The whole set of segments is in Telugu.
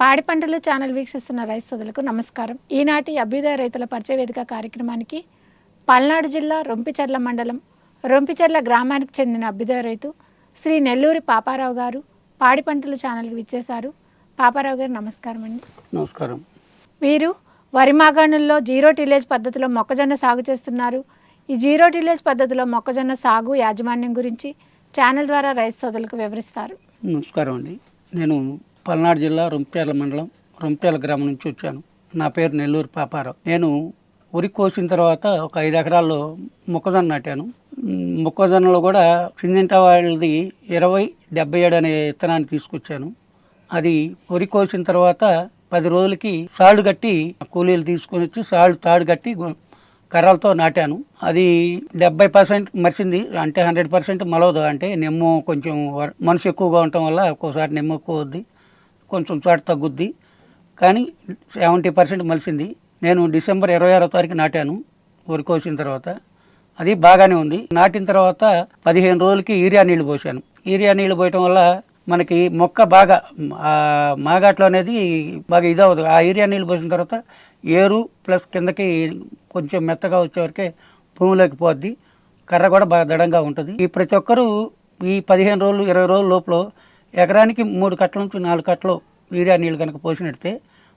పాడి పంటలు ఛానల్ వీక్షిస్తున్న రైతు సోదరులకు నమస్కారం. ఈనాటి అభ్యుదయ రైతుల పరిచయ వేదిక కార్యక్రమానికి పల్నాడు జిల్లా రొంపిచెర్ల మండలం రొంపిచెర్ల గ్రామానికి చెందిన అభ్యుదయ రైతు శ్రీ నెల్లూరి పాపారావు గారు పాడి పంటలు ఛానల్కి విచ్చేశారు. పాపారావు గారు నమస్కారం అండి. నమస్కారం. వీరు వరి మాగాణుల్లో జీరో టిలేజ్ పద్ధతిలో మొక్కజొన్న సాగు చేస్తున్నారు. ఈ జీరో టిలేజ్ పద్ధతిలో మొక్కజొన్న సాగు యాజమాన్యం గురించి ఛానల్ ద్వారా రైతు సోదరులకు వివరిస్తారు. నమస్కారం అండి. నేను పల్నాడు జిల్లా రొంపేల మండలం రొంపేల గ్రామం నుంచి వచ్చాను. నా పేరు నెల్లూరు పాపారావు. నేను ఉరి కోసిన తర్వాత ఒక ఐదు ఎకరాల్లో మొక్కజొన్న నాటాను. మొక్కజొన్నలో కూడా చిందింట వాళ్ళది ఇరవై డెబ్బై ఏడు అనే విత్తనాన్ని తీసుకొచ్చాను. అది ఉరి కోసిన తర్వాత పది రోజులకి సాళ్ళు కట్టి కూలీలు తీసుకొని వచ్చి సాళ్ళు తాడు కట్టి కర్రలతో నాటాను. అది డెబ్బై పర్సెంట్ మరిచింది అంటే హండ్రెడ్ పర్సెంట్ మలవదు. అంటే నెమ్ము కొంచెం వ- మనసు ఎక్కువగా ఉండటం వల్ల ఒక్కోసారి నెమ్ము ఎక్కువ వద్ది కొంచెం చోట తగ్గుద్ది. కానీ సెవెంటీ పర్సెంట్ మలిసింది. నేను డిసెంబర్ ఇరవై ఆరో తారీఖు నాటాను. వరి కోసిన తర్వాత అది బాగానే ఉంది. నాటిన తర్వాత పదిహేను రోజులకి యూరియా నీళ్ళు పోసాను. యూరియా నీళ్ళు పోయటం వల్ల మనకి మొక్క బాగా ఆ మాగాట్లో అనేది బాగా ఇదవదు ఆ యూరియా నీళ్ళు పోసిన తర్వాత ఏరు ప్లస్ కిందకి కొంచెం మెత్తగా వచ్చేవరకే భూమిలోకి పోద్ది. కర్ర కూడా బాగా దడంగా ఉంటుంది. ఈ ప్రతి ఒక్కరూ ఈ పదిహేను రోజులు ఇరవై రోజుల లోపల ఎకరానికి మూడు కట్టల నుంచి నాలుగు కట్టలు యూరియా నీళ్ళు కనుక పోసినట్టే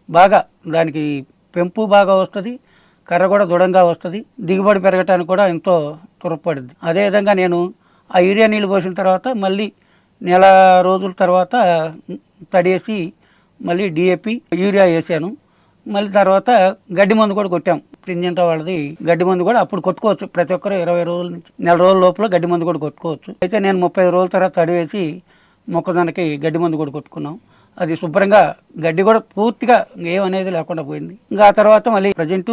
బాగా దానికి పెంపు బాగా వస్తుంది కర్ర కూడా దృఢంగా వస్తుంది దిగుబడి పెరగటానికి కూడా ఎంతో త్వరపడుద్ది అదేవిధంగా నేను ఆ యూరియా నీళ్ళు పోసిన తర్వాత మళ్ళీ నెల రోజుల తర్వాత తడేసి మళ్ళీ డిఏపి యూరియా వేసాను. మళ్ళీ తర్వాత గడ్డి మందు కూడా కొట్టాం. పింజంట వాళ్ళది గడ్డి మందు కూడా అప్పుడు కొట్టుకోవచ్చు. ప్రతి ఒక్కరు ఇరవై రోజుల నుంచి నెల రోజుల లోపల గడ్డి మందు కూడా కొట్టుకోవచ్చు. అయితే నేను ముప్పై రోజుల తర్వాత తడివేసి మొక్కజొన్నకి గడ్డి మందు కూడా కొట్టుకున్నాం. అది శుభ్రంగా గడ్డి కూడా పూర్తిగా ఏమనేది లేకుండా పోయింది. ఇంకా ఆ తర్వాత మళ్ళీ ప్రజెంట్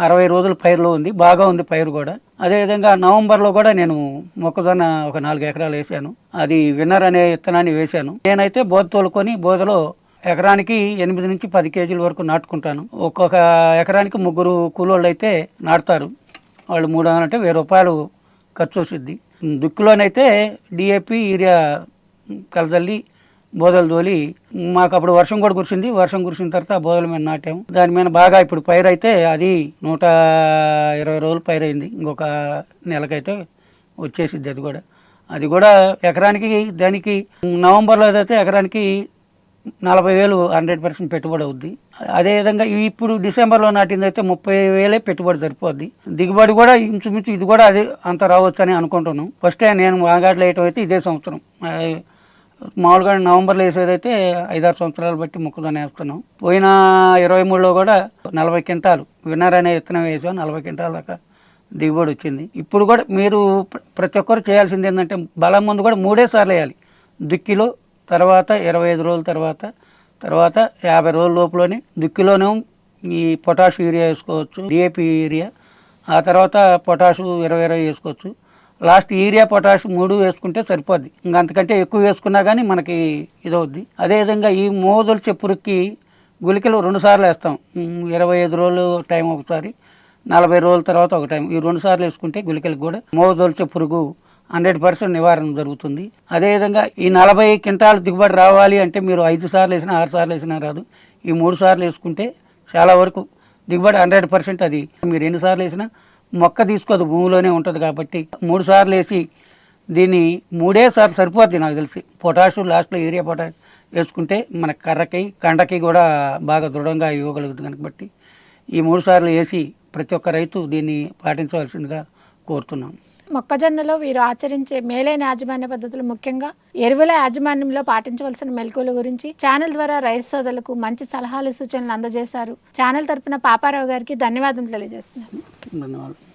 అరవై రోజుల పైరులో ఉంది. బాగా ఉంది పైరు కూడా. అదేవిధంగా నవంబర్లో కూడా నేను మొక్కజొన్న ఒక నాలుగు ఎకరాలు వేసాను. అది విన్నర్ అనే విత్తనాన్ని వేశాను నేనైతే బోధ తోలుకొని బోధలో ఎకరానికి ఎనిమిది నుంచి పది కేజీల వరకు నాటుకుంటాను. ఒక్కొక్క ఎకరానికి ముగ్గురు కూలోళ్ళు అయితే నాటుతారు. వాళ్ళు మూడు వందలు అంటే వెయ్యి రూపాయలు ఖర్చు వస్తుంది. దుక్కులోనైతే డిఏపి యూరియా కలదల్లి బోదలు తోలి. మాకు అప్పుడు వర్షం కూడా కురిసింది. వర్షం కురిసిన తర్వాత బోదల మీద నాటాము. దాని మీద బాగా ఇప్పుడు పైరు అయితే అది నూట ఇరవై రోజులు పైరు అయింది. ఇంకొక నెలకైతే వచ్చేసిద్ది అది కూడా. అది కూడా ఎకరానికి దానికి నవంబర్లో అయితే ఎకరానికి నలభై వేలు హండ్రెడ్ పర్సెంట్ పెట్టుబడి అవుద్ది. అదేవిధంగా ఇప్పుడు డిసెంబర్లో నాటిందైతే ముప్పై వేలే పెట్టుబడి సరిపోద్ది. దిగుబడి కూడా ఇంచుమించు ఇది కూడా అదే అంత రావచ్చు అని అనుకుంటున్నాం. ఫస్ట్ నేను వాగాట్లో వేయటం అయితే ఇదే సంవత్సరం. మామూలుగా నవంబర్లో వేసేదైతే ఐదారు సంవత్సరాలు బట్టి మొక్కజొన్న వేస్తున్నాం. పోయిన ఇరవై మూడులో కూడా నలభై క్వింటాలు విన్నర్ అనే విత్తనం వేసాం నలభై క్వింటాల దాకా దిగుబడి వచ్చింది. ఇప్పుడు కూడా మీరు ప్రతి ఒక్కరు చేయాల్సింది ఏంటంటే బలం ముందు కూడా మూడే సార్లు వేయాలి. దుక్కిలో తర్వాత ఇరవై ఐదు రోజుల తర్వాత తర్వాత యాభై రోజుల లోపలనే దుక్కిలోనే ఈ పొటాష్ యూరియా వేసుకోవచ్చు డిఏపి యూరియా ఆ తర్వాత పొటాషు ఇరవై ఇరవై వేసుకోవచ్చు. లాస్ట్ యూరియా పొటాష్ మూడు వేసుకుంటే సరిపోద్ది. ఇంకా అంతకంటే ఎక్కువ వేసుకున్నా కానీ మనకి ఇదవుద్ది. అదేవిధంగా ఈ మోదొలిచే పురుగుకి గుళికలు రెండు సార్లు వేస్తాం. ఇరవై ఐదు రోజులు టైం ఒకసారి నలభై రోజుల తర్వాత ఒక టైం. ఈ రెండు సార్లు వేసుకుంటే గుళికలకు కూడా మోదొలిచే పురుగు హండ్రెడ్ పర్సెంట్ నివారణ జరుగుతుంది. అదేవిధంగా ఈ నలభై క్వింటాలు దిగుబడి రావాలి అంటే మీరు ఐదు సార్లు వేసినా ఆరు సార్లు వేసినా రాదు. ఈ మూడు సార్లు వేసుకుంటే చాలా వరకు దిగుబడి హండ్రెడ్ పర్సెంట్ అది. మీరు ఎన్నిసార్లు వేసినా మొక్క తీసుకోదు భూమిలోనే ఉంటుంది కాబట్టి మూడు సార్లు వేసి దీన్ని మూడే సార్లు సరిపోద్ది నాకు తెలిసి. పొటాషు లాస్ట్లో ఏరియా పొటాష్ వేసుకుంటే మన కర్రకి కండకి కూడా బాగా దృఢంగా ఇవ్వగలుగుతుంది కాబట్టి ఈ మూడు సార్లు వేసి ప్రతి ఒక్క రైతు దీన్ని పాటించవలసిందిగా కోరుతున్నాం. మొక్కజొన్నలో వీరు ఆచరించే మేలైన యాజమాన్య పద్ధతులు ముఖ్యంగా ఎరువుల యాజమాన్యంలో పాటించవలసిన మెలకువల గురించి ఛానల్ ద్వారా రైతు సోదరులకు మంచి సలహాలు సూచనలు అందజేశారు. ఛానల్ తరపున పాపారావు గారికి ధన్యవాదాలు తెలియజేస్తున్నాను. ధన్యవాదాలు.